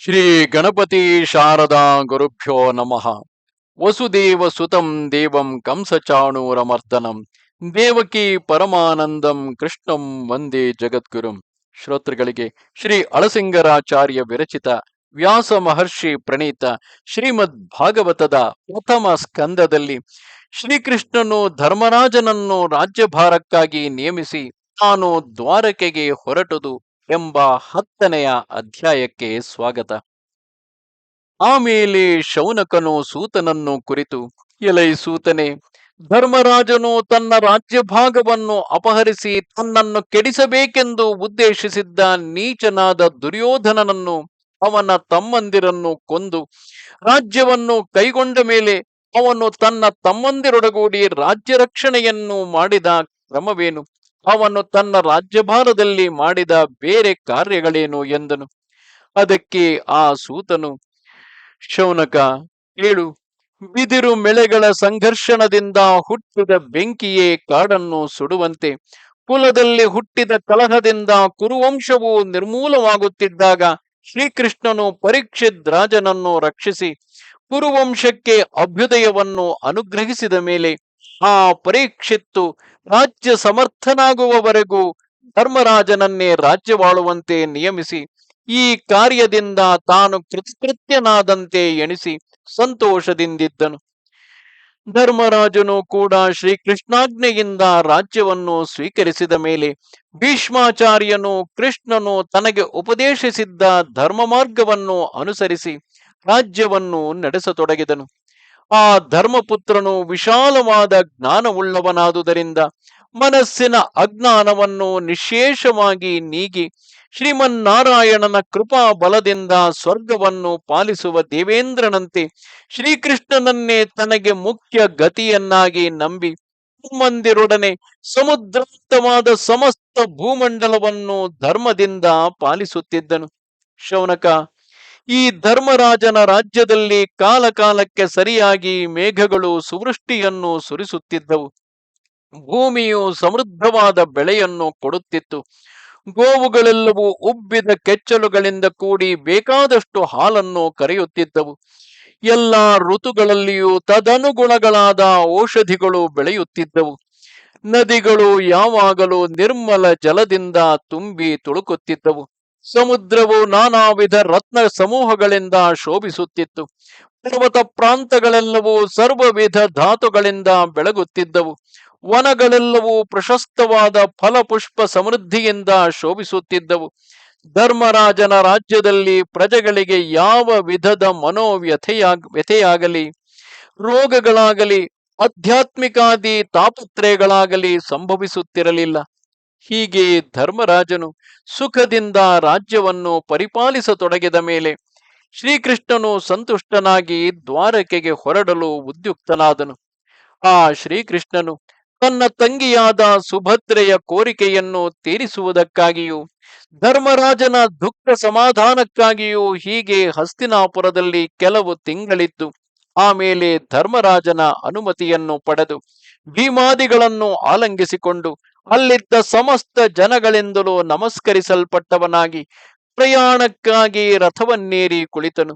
ಶ್ರೀ ಗಣಪತಿ ಶಾರದಾ ಗುರುಭ್ಯೋ ನಮಃ. ವಸುದೇವ ಸುತಂ ದೇವಂ ಕಂಸಚಾಣೂರಮರ್ದನಂ. ದೇವಕಿ ಪರಮಾನಂದಂ ಕೃಷ್ಣಂ ವಂದೇ ಜಗದ್ಗುರುಂ. ಶ್ರೋತೃಗಳಿಗೆ ಶ್ರೀ ಅಳಸಿಂಗರಾಚಾರ್ಯ ವಿರಚಿತ ವ್ಯಾಸ ಮಹರ್ಷಿ ಪ್ರಣೀತ ಶ್ರೀಮದ್ ಭಾಗವತದ ಪ್ರಥಮ ಸ್ಕಂದದಲ್ಲಿ ಶ್ರೀಕೃಷ್ಣನು ಧರ್ಮರಾಜನನ್ನು ರಾಜ್ಯಭಾರಕ್ಕಾಗಿ ನೇಮಿಸಿ ತಾನು ದ್ವಾರಕೆಗೆ ಹೊರಟುದು. ಎಂಬ ಹತ್ತನೆಯ ಅಧ್ಯಾಯಕ್ಕೆ ಸ್ವಾಗತ. ಆಮೇಲೆ ಶೌನಕನು ಸೂತನನ್ನು ಕುರಿತು, ಎಲೈ ಸೂತನೆ, ಧರ್ಮರಾಜನು ತನ್ನ ರಾಜ್ಯ ಭಾಗವನ್ನು ಅಪಹರಿಸಿ ತನ್ನನ್ನು ಕೆಡಿಸಬೇಕೆಂದು ಉದ್ದೇಶಿಸಿದ್ದ ನೀಚನಾದ ದುರ್ಯೋಧನನನ್ನು ಅವನ ತಮ್ಮಂದಿರನ್ನು ಕೊಂದು, ರಾಜ್ಯವನ್ನು ಕೈಗೊಂಡ ಮೇಲೆ ಅವನು ತನ್ನ ತಮ್ಮಂದಿರೊಡಗೂಡಿ ರಾಜ್ಯ ರಕ್ಷಣೆಯನ್ನು ಮಾಡಿದ ಕ್ರಮವೇನು? ಅವನು ತನ್ನ ರಾಜ್ಯಭಾರದಲ್ಲಿ ಮಾಡಿದ ಬೇರೆ ಕಾರ್ಯಗಳೇನು ಎಂದನು. ಅದಕ್ಕೆ ಆ ಸೂತನು, ಶೌನಕ, ಏಳು, ಬಿದಿರು ಮೆಳೆಗಳ ಸಂಘರ್ಷಣದಿಂದ ಹುಟ್ಟಿದ ಬೆಂಕಿಯೇ ಕಾಡನ್ನು ಸುಡುವಂತೆ, ಕುಲದಲ್ಲಿ ಹುಟ್ಟಿದ ಕಲಹದಿಂದ ಕುರುವಂಶವು ನಿರ್ಮೂಲವಾಗುತ್ತಿದ್ದಾಗ ಶ್ರೀಕೃಷ್ಣನು ಪರೀಕ್ಷಿತ್ ರಾಜನನ್ನು ರಕ್ಷಿಸಿ, ಕುರುವಂಶಕ್ಕೆ ಅಭ್ಯುದಯವನ್ನು ಅನುಗ್ರಹಿಸಿದ ಮೇಲೆ ಆ ಪರೀಕ್ಷಿತ್ತು. ರಾಜ್ಯ ಸಮರ್ಥನಾಗುವವರೆಗೂ ಧರ್ಮರಾಜನನ್ನೇ ರಾಜ್ಯವಾಳುವಂತೆ ನಿಯಮಿಸಿ, ಈ ಕಾರ್ಯದಿಂದ ತಾನು ಕೃತಕೃತ್ಯನಾದಂತೆ ಎಣಿಸಿ ಸಂತೋಷದಿಂದಿದ್ದನು. ಧರ್ಮರಾಜನು ಕೂಡ ಶ್ರೀಕೃಷ್ಣಾಜ್ಞೆಯಿಂದ ರಾಜ್ಯವನ್ನು ಸ್ವೀಕರಿಸಿದ ಮೇಲೆ ಭೀಷ್ಮಾಚಾರ್ಯನು ಕೃಷ್ಣನು ತನಗೆ ಉಪದೇಶಿಸಿದ್ದ ಧರ್ಮ ಮಾರ್ಗವನ್ನು ಅನುಸರಿಸಿ ರಾಜ್ಯವನ್ನು ನಡೆಸತೊಡಗಿದನು. ಆ ಧರ್ಮಪುತ್ರನು ವಿಶಾಲವಾದ ಜ್ಞಾನವುಳ್ಳವನಾದುದರಿಂದ ಮನಸ್ಸಿನ ಅಜ್ಞಾನವನ್ನು ನಿಶೇಷವಾಗಿ ನೀಗಿ ಶ್ರೀಮನ್ನಾರಾಯಣನ ಕೃಪಾ ಬಲದಿಂದ ಸ್ವರ್ಗವನ್ನು ಪಾಲಿಸುವ ದೇವೇಂದ್ರನಂತೆ ಶ್ರೀಕೃಷ್ಣನನ್ನೇ ತನಗೆ ಮುಖ್ಯ ಗತಿಯನ್ನಾಗಿ ನಂಬಿ ಮಂದಿರೊಡನೆ ಸಮುದ್ರಾಂತವಾದ ಸಮಸ್ತ ಭೂಮಂಡಲವನ್ನು ಧರ್ಮದಿಂದ ಪಾಲಿಸುತ್ತಿದ್ದನು. ಶೌನಕ ಈ ಧರ್ಮರಾಜನ ರಾಜ್ಯದಲ್ಲಿ ಕಾಲಕಾಲಕ್ಕೆ ಸರಿಯಾಗಿ ಮೇಘಗಳು ಸುವೃಷ್ಟಿಯನ್ನು ಸುರಿಸುತ್ತಿದ್ದವು. ಭೂಮಿಯು ಸಮೃದ್ಧವಾದ ಬೆಳೆಯನ್ನು ಕೊಡುತ್ತಿತ್ತು. ಗೋವುಗಳೆಲ್ಲವೂ ಉಬ್ಬಿದ ಕೆಚ್ಚಲುಗಳಿಂದ ಕೂಡಿ ಬೇಕಾದಷ್ಟು ಹಾಲನ್ನು ಕರೆಯುತ್ತಿದ್ದವು. ಎಲ್ಲ ಋತುಗಳಲ್ಲಿಯೂ ತದನುಗುಣಗಳಾದ ಔಷಧಿಗಳು ಬೆಳೆಯುತ್ತಿದ್ದವು. ನದಿಗಳು ಯಾವಾಗಲೂ ನಿರ್ಮಲ ಜಲದಿಂದ ತುಂಬಿ ತುಳುಕುತ್ತಿದ್ದವು. ಸಮುದ್ರವು ನಾನಾ ವಿಧ ರತ್ನ ಸಮೂಹಗಳಿಂದ ಶೋಭಿಸುತ್ತಿತ್ತು. ಪರ್ವತ ಪ್ರಾಂತಗಳೆಲ್ಲವೂ ಸರ್ವವಿಧ ಧಾತುಗಳಿಂದ ಬೆಳಗುತ್ತಿದ್ದವು. ವನಗಳೆಲ್ಲವೂ ಪ್ರಶಸ್ತವಾದ ಫಲಪುಷ್ಪ ಸಮೃದ್ಧಿಯಿಂದ ಶೋಭಿಸುತ್ತಿದ್ದವು. ಧರ್ಮರಾಜನ ರಾಜ್ಯದಲ್ಲಿ ಪ್ರಜೆಗಳಿಗೆ ಯಾವ ವಿಧದ ಮನೋವ್ಯಥೆಯಾಗ, ವ್ಯಥೆಯಾಗಲಿ, ರೋಗಗಳಾಗಲಿ, ಆಧ್ಯಾತ್ಮಿಕಾದಿ ತಾಪತ್ರಯಗಳಾಗಲಿ ಸಂಭವಿಸುತ್ತಿರಲಿಲ್ಲ. ಹೀಗೆ ಧರ್ಮರಾಜನು ಸುಖದಿಂದ ರಾಜ್ಯವನ್ನು ಪರಿಪಾಲಿಸತೊಡಗಿದ ಮೇಲೆ ಶ್ರೀಕೃಷ್ಣನು ಸಂತುಷ್ಟನಾಗಿ ದ್ವಾರಕೆಗೆ ಹೊರಡಲು ಉದ್ಯುಕ್ತನಾದನು. ಆ ಶ್ರೀಕೃಷ್ಣನು ತನ್ನ ತಂಗಿಯಾದ ಸುಭದ್ರೆಯ ಕೋರಿಕೆಯನ್ನು ತೀರಿಸುವುದಕ್ಕಾಗಿಯೂ, ಧರ್ಮರಾಜನ ದುಃಖ ಸಮಾಧಾನಕ್ಕಾಗಿಯೂ ಹೀಗೆ ಹಸ್ತಿನಾಪುರದಲ್ಲಿ ಕೆಲವು ತಿಂಗಳಿದ್ದು ಆಮೇಲೆ ಧರ್ಮರಾಜನ ಅನುಮತಿಯನ್ನು ಪಡೆದು ಭೀಮಾದಿಗಳನ್ನು ಆಲಂಗಿಸಿಕೊಂಡು ಅಲ್ಲಿದ್ದ ಸಮಸ್ತ ಜನಗಳೆಂದಲೂ ನಮಸ್ಕರಿಸಲ್ಪಟ್ಟವನಾಗಿ ಪ್ರಯಾಣಕ್ಕಾಗಿ ರಥವನ್ನೇರಿ ಕುಳಿತನು.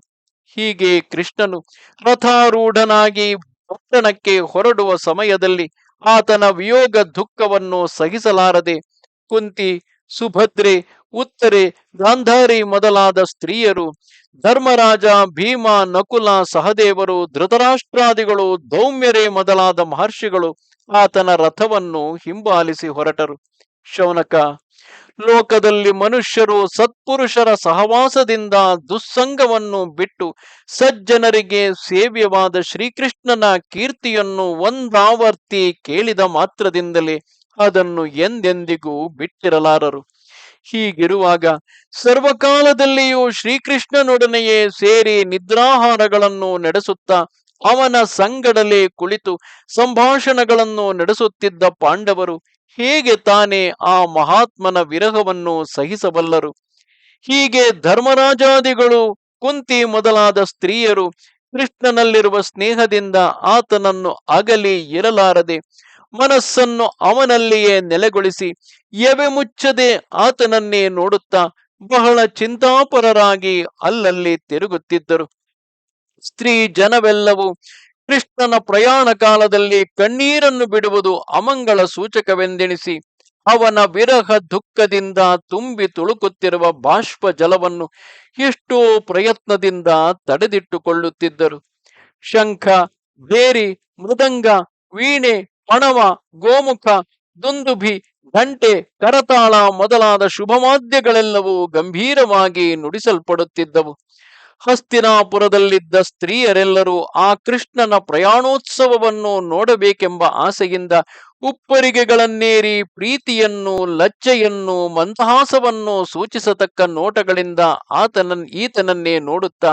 ಹೀಗೆ ಕೃಷ್ಣನು ರಥಾರೂಢನಾಗಿ ಪಟ್ಟಣಕ್ಕೆ ಹೊರಡುವ ಸಮಯದಲ್ಲಿ ಆತನ ವಿಯೋಗ ದುಃಖವನ್ನು ಸಹಿಸಲಾರದೆ ಕುಂತಿ, ಸುಭದ್ರೆ, ಉತ್ತರೆ, ಗಾಂಧಾರಿ ಮೊದಲಾದ ಸ್ತ್ರೀಯರು, ಧರ್ಮರಾಜ, ಭೀಮ, ನಕುಲ, ಸಹದೇವರು, ಧೃತರಾಷ್ಟ್ರಾದಿಗಳು, ದೌಮ್ಯರೆ ಮೊದಲಾದ ಮಹರ್ಷಿಗಳು ಆತನ ರಥವನ್ನು ಹಿಂಬಾಲಿಸಿ ಹೊರಟರು. ಶೌನಕ, ಲೋಕದಲ್ಲಿ ಮನುಷ್ಯರು ಸತ್ಪುರುಷರ ಸಹವಾಸದಿಂದ ದುಸ್ಸಂಗವನ್ನು ಬಿಟ್ಟು ಸಜ್ಜನರಿಗೆ ಸೇವ್ಯವಾದ ಶ್ರೀಕೃಷ್ಣನ ಕೀರ್ತಿಯನ್ನು ಒಂದಾವರ್ತಿ ಕೇಳಿದ ಮಾತ್ರದಿಂದಲೇ ಅದನ್ನು ಎಂದೆಂದಿಗೂ ಬಿಟ್ಟಿರಲಾರರು. ಹೀಗಿರುವಾಗ ಸರ್ವಕಾಲದಲ್ಲಿಯೂ ಶ್ರೀಕೃಷ್ಣನೊಡನೆಯೇ ಸೇರಿ ನಿದ್ರಾಹಾರಗಳನ್ನು ನಡೆಸುತ್ತಾ ಅವನ ಸಂಗಡಲೇ ಕುಳಿತು ಸಂಭಾಷಣೆಗಳನ್ನು ನಡೆಸುತ್ತಿದ್ದ ಪಾಂಡವರು ಹೇಗೆ ತಾನೇ ಆ ಮಹಾತ್ಮನ ವಿರಹವನ್ನು ಸಹಿಸಬಲ್ಲರು. ಹೀಗೆ ಧರ್ಮರಾಜಾದಿಗಳು ಕುಂತಿ ಮೊದಲಾದ ಸ್ತ್ರೀಯರು ಕೃಷ್ಣನಲ್ಲಿರುವ ಸ್ನೇಹದಿಂದ ಆತನನ್ನು ಅಗಲಿ ಇರಲಾರದೆ ಮನಸ್ಸನ್ನು ಅವನಲ್ಲಿಯೇ ನೆಲೆಗೊಳಿಸಿ ಎವೆ ಮುಚ್ಚದೆ ಆತನನ್ನೇ ನೋಡುತ್ತಾ ಬಹಳ ಚಿಂತಾಪರರಾಗಿ ಅಲ್ಲಲ್ಲಿ ತಿರುಗುತ್ತಿದ್ದರು. ಸ್ತ್ರೀ ಜನವೆಲ್ಲವೂ ಕೃಷ್ಣನ ಪ್ರಯಾಣ ಕಾಲದಲ್ಲಿ ಕಣ್ಣೀರನ್ನು ಬಿಡುವುದು ಅಮಂಗಳ ಸೂಚಕವೆಂದೆಣಿಸಿ ಅವನ ವಿರಹ ದುಃಖದಿಂದ ತುಂಬಿ ತುಳುಕುತ್ತಿರುವ ಬಾಷ್ಪ ಜಲವನ್ನು ಎಷ್ಟೋ ಪ್ರಯತ್ನದಿಂದ ತಡೆದಿಟ್ಟುಕೊಳ್ಳುತ್ತಿದ್ದರು. ಶಂಖ, ಬೇರಿ, ಮೃದಂಗ, ವೀಣೆ, ಪಣವ, ಗೋಮುಖ, ದುಂದುಭಿ ಗಂಟೆ ಕರತಾಳ ಮೊದಲಾದ ಶುಭವಾದ್ಯಗಳೆಲ್ಲವೂ ಗಂಭೀರವಾಗಿ ನುಡಿಸಲ್ಪಡುತ್ತಿದ್ದವು. ಹಸ್ತಿನಾಪುರದಲ್ಲಿದ್ದ ಸ್ತ್ರೀಯರೆಲ್ಲರೂ ಆ ಕೃಷ್ಣನ ಪ್ರಯಾಣೋತ್ಸವವನ್ನು ನೋಡಬೇಕೆಂಬ ಆಸೆಯಿಂದ ಉಪ್ಪರಿಗೆಗಳನ್ನೇರಿ ಪ್ರೀತಿಯನ್ನು, ಲಜ್ಜೆಯನ್ನು, ಮಂದಹಾಸವನ್ನು ಸೂಚಿಸತಕ್ಕ ನೋಟಗಳಿಂದ ಆತನ ಈತನನ್ನೇ ನೋಡುತ್ತಾ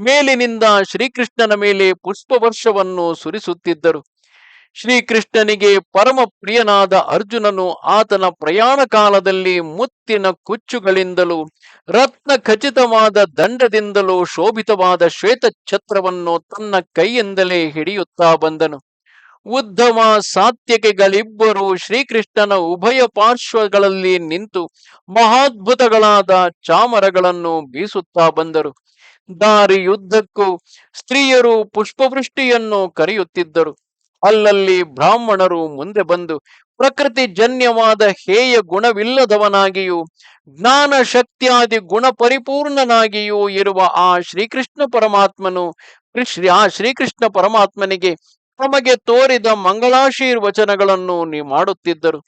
ಮೇಲಿನಿಂದ ಶ್ರೀಕೃಷ್ಣನ ಮೇಲೆ ಪುಷ್ಪವರ್ಷವನ್ನು ಸುರಿಸುತ್ತಿದ್ದರು. ಶ್ರೀಕೃಷ್ಣನಿಗೆ ಪರಮ ಪ್ರಿಯನಾದ ಅರ್ಜುನನು ಆತನ ಪ್ರಯಾಣ ಕಾಲದಲ್ಲಿ ಮುತ್ತಿನ ಕುಚ್ಚುಗಳಿಂದಲೂ, ರತ್ನ ಖಚಿತವಾದ ದಂಡದಿಂದಲೂ ಶೋಭಿತವಾದ ಶ್ವೇತ ಛತ್ರವನ್ನು ತನ್ನ ಕೈಯಿಂದಲೇ ಹಿಡಿಯುತ್ತಾ ಬಂದನು. ಉದ್ಧಮ ಸಾತ್ಯಕೆಗಳಿಬ್ಬರು ಶ್ರೀಕೃಷ್ಣನ ಉಭಯ ಪಾರ್ಶ್ವಗಳಲ್ಲಿ ನಿಂತು ಮಹಾದ್ಭುತಗಳಾದ ಚಾಮರಗಳನ್ನು ಬೀಸುತ್ತಾ ಬಂದರು. ದಾರಿಯುದ್ದಕ್ಕೂ ಸ್ತ್ರೀಯರು ಪುಷ್ಪವೃಷ್ಟಿಯನ್ನು ಕರೆಯುತ್ತಿದ್ದರು. ಅಲ್ಲಲ್ಲಿ ಬ್ರಾಹ್ಮಣರು ಮುಂದೆ ಬಂದು ಪ್ರಕೃತಿ ಜನ್ಯವಾದ ಹೇಯ ಗುಣವಿಲ್ಲದವನಾಗಿಯೂ, ಜ್ಞಾನ ಶಕ್ತಿಯಾದಿ ಗುಣ ಪರಿಪೂರ್ಣನಾಗಿಯೂ ಇರುವ ಆ ಶ್ರೀಕೃಷ್ಣ ಪರಮಾತ್ಮನು ಶ್ರೀ ಆ ಶ್ರೀಕೃಷ್ಣ ಪರಮಾತ್ಮನಿಗೆ ತಮಗೆ ತೋರಿದ ಮಂಗಳಾಶೀರ್ವಚನಗಳನ್ನು ನೀ ಮಾಡುತ್ತಿದ್ದರು.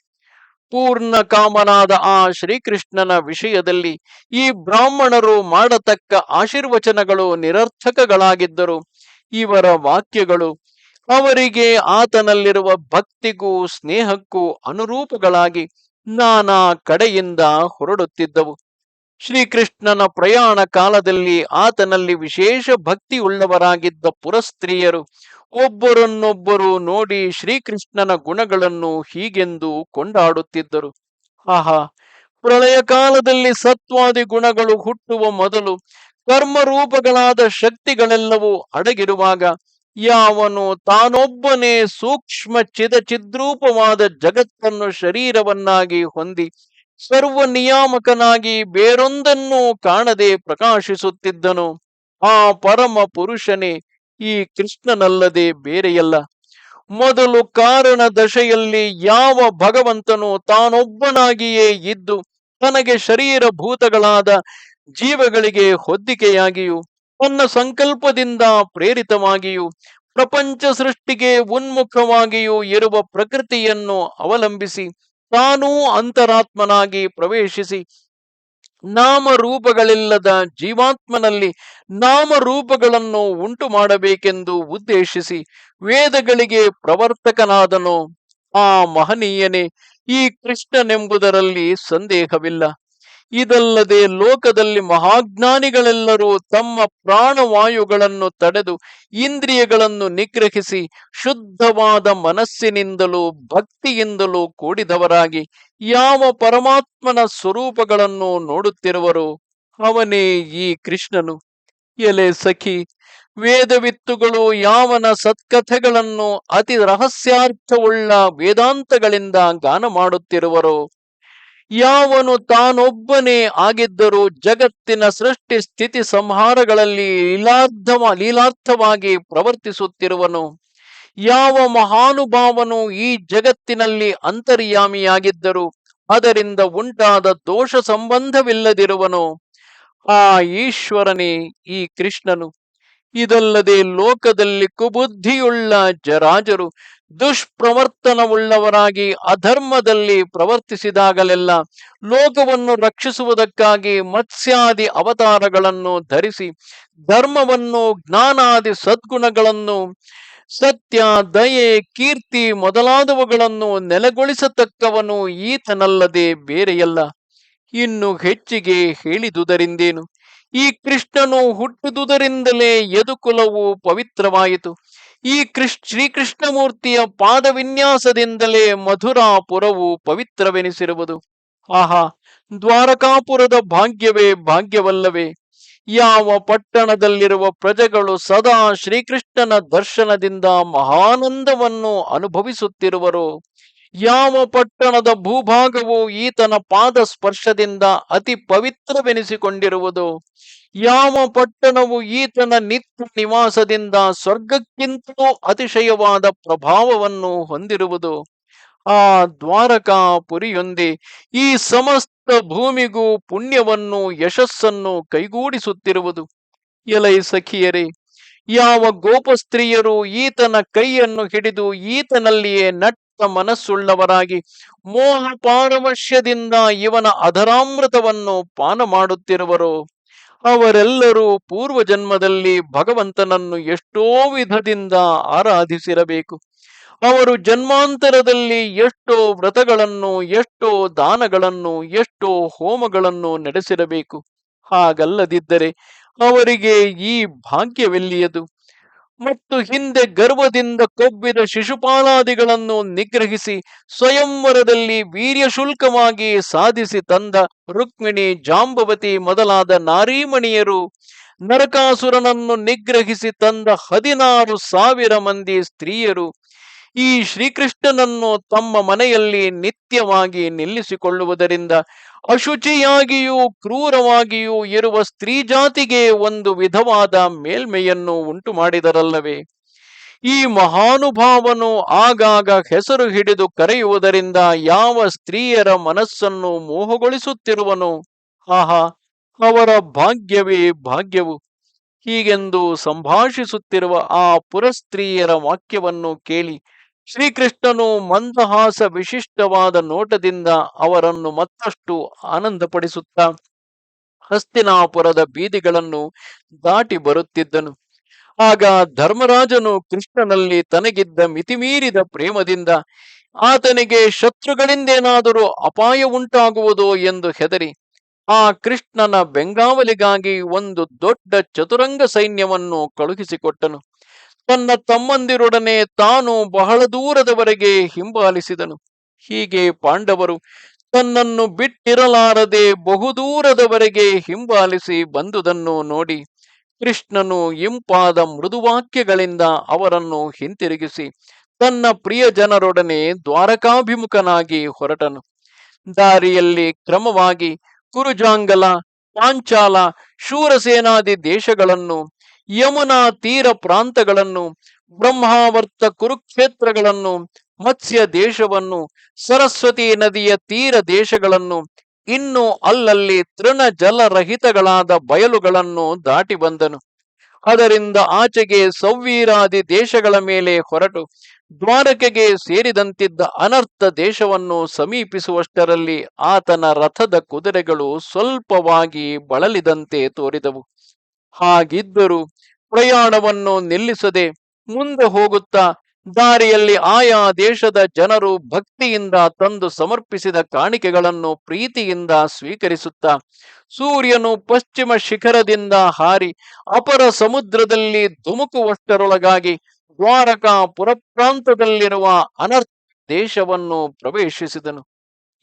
ಪೂರ್ಣ ಕಾಮನಾದ ಆ ಶ್ರೀಕೃಷ್ಣನ ವಿಷಯದಲ್ಲಿ ಈ ಬ್ರಾಹ್ಮಣರು ಮಾಡತಕ್ಕ ಆಶೀರ್ವಚನಗಳು ನಿರರ್ಥಕಗಳಾಗಿದ್ದರು. ಇವರ ವಾಕ್ಯಗಳು ಅವರಿಗೆ ಆತನಲ್ಲಿರುವ ಭಕ್ತಿಗೂ ಸ್ನೇಹಕ್ಕೂ ಅನುರೂಪಗಳಾಗಿ ನಾನಾ ಕಡೆಯಿಂದ ಹೊರಡುತ್ತಿದ್ದವು. ಶ್ರೀಕೃಷ್ಣನ ಪ್ರಯಾಣ ಕಾಲದಲ್ಲಿ ಆತನಲ್ಲಿ ವಿಶೇಷ ಭಕ್ತಿ ಉಳ್ಳವರಾಗಿದ್ದ ಪುರಸ್ತ್ರೀಯರು ಒಬ್ಬರನ್ನೊಬ್ಬರು ನೋಡಿ ಶ್ರೀಕೃಷ್ಣನ ಗುಣಗಳನ್ನು ಹೀಗೆಂದು ಕೊಂಡಾಡುತ್ತಿದ್ದರು. ಆಹಾ! ಪ್ರಳಯ ಕಾಲದಲ್ಲಿ ಸತ್ವಾದಿ ಗುಣಗಳು ಹುಟ್ಟುವ ಮೊದಲು ಕರ್ಮರೂಪಗಳಾದ ಶಕ್ತಿಗಳೆಲ್ಲವೂ ಅಡಗಿರುವಾಗ ಯಾವನು ತಾನೊಬ್ಬನೇ ಸೂಕ್ಷ್ಮ ಚಿದ ಚಿದ್ರೂಪವಾದ ಜಗತ್ತನ್ನು ಶರೀರವನ್ನಾಗಿ ಹೊಂದಿ ಸರ್ವ ನಿಯಾಮಕನಾಗಿ ಬೇರೊಂದನ್ನು ಕಾಣದೆ ಪ್ರಕಾಶಿಸುತ್ತಿದ್ದನು. ಆ ಪರಮ ಪುರುಷನೇ ಈ ಕೃಷ್ಣನಲ್ಲದೆ ಬೇರೆಯಲ್ಲ. ಮೊದಲು ಕಾರಣ ದಶೆಯಲ್ಲಿ ಯಾವ ಭಗವಂತನು ತಾನೊಬ್ಬನಾಗಿಯೇ ಇದ್ದು ತನಗೆ ಶರೀರ ಭೂತಗಳಾದ ಜೀವಗಳಿಗೆ ಹೊದ್ದಿಕೆಯಾಗಿಯೂ ತನ್ನ ಸಂಕಲ್ಪದಿಂದ ಪ್ರೇರಿತವಾಗಿಯೂ, ಪ್ರಪಂಚ ಸೃಷ್ಟಿಗೆ ಉನ್ಮುಖವಾಗಿಯೂ ಇರುವ ಪ್ರಕೃತಿಯನ್ನು ಅವಲಂಬಿಸಿ, ತಾನೂ ಅಂತರಾತ್ಮನಾಗಿ ಪ್ರವೇಶಿಸಿ, ನಾಮರೂಪಗಳಿಲ್ಲದ ಜೀವಾತ್ಮನಲ್ಲಿ ನಾಮರೂಪಗಳನ್ನು ಉಂಟು ಮಾಡಬೇಕೆಂದು ಉದ್ದೇಶಿಸಿ ವೇದಗಳಿಗೆ ಪ್ರವರ್ತಕನಾದನು. ಆ ಮಹನೀಯನೇ, ಈ ಕೃಷ್ಣನೆಂಬುದರಲ್ಲಿ ಸಂದೇಹವಿಲ್ಲ. ಇದಲ್ಲದೆ ಲೋಕದಲ್ಲಿ ಮಹಾಜ್ಞಾನಿಗಳೆಲ್ಲರೂ ತಮ್ಮ ಪ್ರಾಣವಾಯುಗಳನ್ನು ತಡೆದು ಇಂದ್ರಿಯಗಳನ್ನು ನಿಗ್ರಹಿಸಿ ಶುದ್ಧವಾದ ಮನಸ್ಸಿನಿಂದಲೂ ಭಕ್ತಿಯಿಂದಲೂ ಕೂಡಿದವರಾಗಿ ಯಾವ ಪರಮಾತ್ಮನ ಸ್ವರೂಪಗಳನ್ನು ನೋಡುತ್ತಿರುವರೋ ಅವನೇ ಈ ಕೃಷ್ಣನು. ಎಲೆ ಸಖಿ, ವೇದವಿತ್ತುಗಳು ಯಾವನ ಸತ್ಕಥೆಗಳನ್ನು ಅತಿ ರಹಸ್ಯಾರ್ಥವುಳ್ಳ ವೇದಾಂತಗಳಿಂದ ಗಾನ ಮಾಡುತ್ತಿರುವರೋ ಯಾವನು ತಾನೊಬ್ಬನೇ ಆಗಿದ್ದರೂ ಜಗತ್ತಿನ ಸೃಷ್ಟಿ ಸ್ಥಿತಿ ಸಂಹಾರಗಳಲ್ಲಿ ಲೀಲಾರ್ಧವ ಲೀಲಾರ್ಥವಾಗಿ ಪ್ರವರ್ತಿಸುತ್ತಿರುವನು. ಯಾವ ಮಹಾನುಭಾವನು ಈ ಜಗತ್ತಿನಲ್ಲಿ ಅಂತರ್ಯಾಮಿಯಾಗಿದ್ದರೂ ಅದರಿಂದ ಉಂಟಾದ ದೋಷ ಸಂಬಂಧವಿಲ್ಲದಿರುವನು. ಆ ಈಶ್ವರನೇ, ಈ ಕೃಷ್ಣನು ಇದಲ್ಲದೆ ಲೋಕದಲ್ಲಿ ಕುಬುದ್ಧಿಯುಳ್ಳ ಜರಾಜರು, ದುಷ್ಪ್ರವರ್ತನವುಳ್ಳವರಾಗಿ ಅಧರ್ಮದಲ್ಲಿ ಪ್ರವರ್ತಿಸಿದಾಗಲೆಲ್ಲ ಲೋಕವನ್ನು ರಕ್ಷಿಸುವುದಕ್ಕಾಗಿ ಮತ್ಸ್ಯಾದಿ ಅವತಾರಗಳನ್ನು ಧರಿಸಿ, ಧರ್ಮವನ್ನು, ಜ್ಞಾನಾದಿ ಸದ್ಗುಣಗಳನ್ನು, ಸತ್ಯ, ದಯೆ, ಕೀರ್ತಿ ಮೊದಲಾದವುಗಳನ್ನು ನೆಲೆಗೊಳಿಸತಕ್ಕವನು ಈತನಲ್ಲದೆ ಬೇರೆಯಲ್ಲ. ಇನ್ನು ಹೆಚ್ಚಿಗೆ ಹೇಳಿದುದರಿಂದೇನು? ಈ ಕೃಷ್ಣನು ಹುಟ್ಟಿದುದರಿಂದಲೇ ಯದುಕುಲವು ಪವಿತ್ರವಾಯಿತು. ಈ ಕೃಷ್ ಶ್ರೀಕೃಷ್ಣಮೂರ್ತಿಯ ಪಾದವಿನ್ಯಾಸದಿಂದಲೇ ಮಧುರಾಪುರವು ಪವಿತ್ರವೆನಿಸಿರುವುದು. ಆಹಾ, ದ್ವಾರಕಾಪುರದ ಭಾಗ್ಯವೇ ಭಾಗ್ಯವಲ್ಲವೇ. ಯಾವ ಪಟ್ಟಣದಲ್ಲಿರುವ ಪ್ರಜೆಗಳು ಸದಾ ಶ್ರೀಕೃಷ್ಣನ ದರ್ಶನದಿಂದ ಮಹಾನಂದವನ್ನು ಅನುಭವಿಸುತ್ತಿರುವರೋ. ಯಾವ ಪಟ್ಟಣದ ಭೂಭಾಗವು ಈತನ ಪಾದ ಸ್ಪರ್ಶದಿಂದ ಅತಿ ಪವಿತ್ರವೆನಿಸಿಕೊಂಡಿರುವುದು. ಯಾವ ಪಟ್ಟಣವು ಈತನ ನಿತ್ಯ ನಿವಾಸದಿಂದ ಸ್ವರ್ಗಕ್ಕಿಂತಲೂ ಅತಿಶಯವಾದ ಪ್ರಭಾವವನ್ನು ಹೊಂದಿರುವುದು. ಆ ದ್ವಾರಕಾಪುರಿಯೊಂದೇ ಈ ಸಮಸ್ತ ಭೂಮಿಗೂ ಪುಣ್ಯವನ್ನು, ಯಶಸ್ಸನ್ನು ಕೈಗೂಡಿಸುತ್ತಿರುವುದು. ಎಲೈ ಸಖಿಯರಿ, ಯಾವ ಗೋಪಸ್ತ್ರೀಯರು ಈತನ ಕೈಯನ್ನು ಹಿಡಿದು ಈತನಲ್ಲಿಯೇ ನಟ್ಟ ಮನಸ್ಸುಳ್ಳವರಾಗಿ ಮೋಹ ಪಾರವಶ್ಯದಿಂದ ಇವನ ಅಧರಾಮೃತವನ್ನು ಪಾನ ಮಾಡುತ್ತಿರುವರು. ಅವರೆಲ್ಲರೂ ಪೂರ್ವ ಜನ್ಮದಲ್ಲಿ ಭಗವಂತನನ್ನು ಎಷ್ಟೋ ವಿಧದಿಂದ ಆರಾಧಿಸಿರಬೇಕು. ಅವರು ಜನ್ಮಾಂತರದಲ್ಲಿ ಎಷ್ಟೋ ವ್ರತಗಳನ್ನು, ಎಷ್ಟೋ ದಾನಗಳನ್ನು, ಎಷ್ಟೋ ಹೋಮಗಳನ್ನು ನಡೆಸಿರಬೇಕು. ಹಾಗಲ್ಲದಿದ್ದರೆ ಅವರಿಗೆ ಈ ಭಾಗ್ಯವೆಲ್ಲಿಯದು? ಮತ್ತು ಹಿಂದೆ ಗರ್ವದಿಂದ ಕೊಬ್ಬಿದ ಶಿಶುಪಾಲಾದಿಗಳನ್ನು ನಿಗ್ರಹಿಸಿ ಸ್ವಯಂವರದಲ್ಲಿ ವೀರ್ಯ ಶುಲ್ಕವಾಗಿ ಸಾಧಿಸಿ ತಂದ ರುಕ್ಮಿಣಿ ಜಾಂಬವತಿ ಮೊದಲಾದ ನಾರೀಮಣಿಯರು ನರಕಾಸುರನನ್ನು ನಿಗ್ರಹಿಸಿ ತಂದ ಹದಿನಾರು ಸಾವಿರ ಮಂದಿ ಸ್ತ್ರೀಯರು. ಈ ಶ್ರೀಕೃಷ್ಣನನ್ನು ತಮ್ಮ ಮನೆಯಲ್ಲಿ ನಿತ್ಯವಾಗಿ ನಿಲ್ಲಿಸಿಕೊಳ್ಳುವುದರಿಂದ ಅಶುಚಿಯಾಗಿಯೂ ಕ್ರೂರವಾಗಿಯೂ ಇರುವ ಸ್ತ್ರೀ ಜಾತಿಗೆ ಒಂದು ವಿಧವಾದ ಮೇಲ್ಮೆಯನ್ನು ಉಂಟು ಮಾಡಿದರಲ್ಲವೇ ಈ ಮಹಾನುಭಾವನು ಆಗಾಗ ಹೆಸರು ಹಿಡಿದು ಕರೆಯುವುದರಿಂದ ಯಾವ ಸ್ತ್ರೀಯರ ಮನಸ್ಸನ್ನು ಮೋಹಗೊಳಿಸುತ್ತಿರುವನು? ಆಹಾ, ಅವರ ಭಾಗ್ಯವೇ ಭಾಗ್ಯವು. ಹೀಗೆಂದು ಸಂಭಾಷಿಸುತ್ತಿರುವ ಆ ಪುರಸ್ತ್ರೀಯರ ವಾಕ್ಯವನ್ನು ಕೇಳಿ ಶ್ರೀಕೃಷ್ಣನು ಮಂದಹಾಸ ವಿಶಿಷ್ಟವಾದ ನೋಟದಿಂದ ಅವರನ್ನು ಮತ್ತಷ್ಟು ಆನಂದಪಡಿಸುತ್ತಾ ಹಸ್ತಿನಾಪುರದ ಬೀದಿಗಳನ್ನು ದಾಟಿ ಬರುತ್ತಿದ್ದನು. ಆಗ ಧರ್ಮರಾಜನು ಕೃಷ್ಣನಲ್ಲಿ ತನಗಿದ್ದ ಮಿತಿಮೀರಿದ ಪ್ರೇಮದಿಂದ, ಆತನಿಗೆ ಶತ್ರುಗಳಿಂದೇನಾದರೂ ಅಪಾಯ ಉಂಟಾಗುವುದೋ ಎಂದು ಹೆದರಿ, ಆ ಕೃಷ್ಣನ ಬೆಂಗಾವಲಿಗಾಗಿ ಒಂದು ದೊಡ್ಡ ಚತುರಂಗ ಸೈನ್ಯವನ್ನು ಕಳುಹಿಸಿಕೊಟ್ಟನು. ತನ್ನ ತಮ್ಮಂದಿರೊಡನೆ ತಾನು ಬಹಳ ದೂರದವರೆಗೆ ಹಿಂಬಾಲಿಸಿದನು. ಹೀಗೆ ಪಾಂಡವರು ತನ್ನನ್ನು ಬಿಟ್ಟಿರಲಾರದೆ ಬಹುದೂರದವರೆಗೆ ಹಿಂಬಾಲಿಸಿ ಬಂದುದನ್ನು ನೋಡಿ ಕೃಷ್ಣನು ಇಂಪಾದ ಮೃದುವಾಕ್ಯಗಳಿಂದ ಅವರನ್ನು ಹಿಂತಿರುಗಿಸಿ ತನ್ನ ಪ್ರಿಯ ಜನರೊಡನೆ ದ್ವಾರಕಾಭಿಮುಖನಾಗಿ ಹೊರಟನು. ದಾರಿಯಲ್ಲಿ ಕ್ರಮವಾಗಿ ಕುರುಜಾಂಗಲ, ಪಾಂಚಾಲ, ಶೂರಸೇನಾದಿ ದೇಶಗಳನ್ನು ಯಮುನಾ ತೀರ ಪ್ರಾಂತಗಳನ್ನು, ಬ್ರಹ್ಮಾವರ್ತ ಕುರುಕ್ಷೇತ್ರಗಳನ್ನು, ಮತ್ಸ್ಯ ದೇಶವನ್ನು, ಸರಸ್ವತಿ ನದಿಯ ತೀರ ದೇಶಗಳನ್ನು, ಇನ್ನು ಅಲ್ಲಲ್ಲಿ ತೃಣ ಜಲರಹಿತಗಳಾದ ಬಯಲುಗಳನ್ನು ದಾಟಿ ಬಂದನು. ಅದರಿಂದ ಆಚೆಗೆ ಸವ್ವೀರಾದಿ ದೇಶಗಳ ಮೇಲೆ ಹೊರಟು. ದ್ವಾರಕೆಗೆ ಸೇರಿದಂತಿದ್ದ ಅನರ್ಥ ದೇಶವನ್ನು ಸಮೀಪಿಸುವಷ್ಟರಲ್ಲಿ ಆತನ ರಥದ ಕುದುರೆಗಳು ಸ್ವಲ್ಪವಾಗಿ ಬಳಲಿದಂತೆ ತೋರಿದವು. ಹಾಗಿದ್ದರೂ ಪ್ರಯಾಣವನ್ನು ನಿಲ್ಲಿಸದೆ ಮುಂದೆ ಹೋಗುತ್ತಾ ದಾರಿಯಲ್ಲಿ ಆಯಾ ದೇಶದ ಜನರು ಭಕ್ತಿಯಿಂದ ತಂದು ಸಮರ್ಪಿಸಿದ ಕಾಣಿಕೆಗಳನ್ನು ಪ್ರೀತಿಯಿಂದ ಸ್ವೀಕರಿಸುತ್ತಾ ಸೂರ್ಯನು ಪಶ್ಚಿಮ ಶಿಖರದಿಂದ ಹಾರಿ ಅಪರ ಸಮುದ್ರದಲ್ಲಿ ಧುಮುಕುವಷ್ಟರೊಳಗಾಗಿ ದ್ವಾರಕಾ ಪುರಪ್ರಾಂತದಲ್ಲಿರುವ ಅನರ್ಥ ದೇಶವನ್ನು ಪ್ರವೇಶಿಸಿದನು.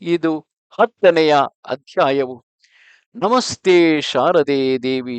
ಇದು ಹತ್ತನೆಯ ಅಧ್ಯಾಯವು. ನಮಸ್ತೆ ಶಾರದೆ ದೇವಿ.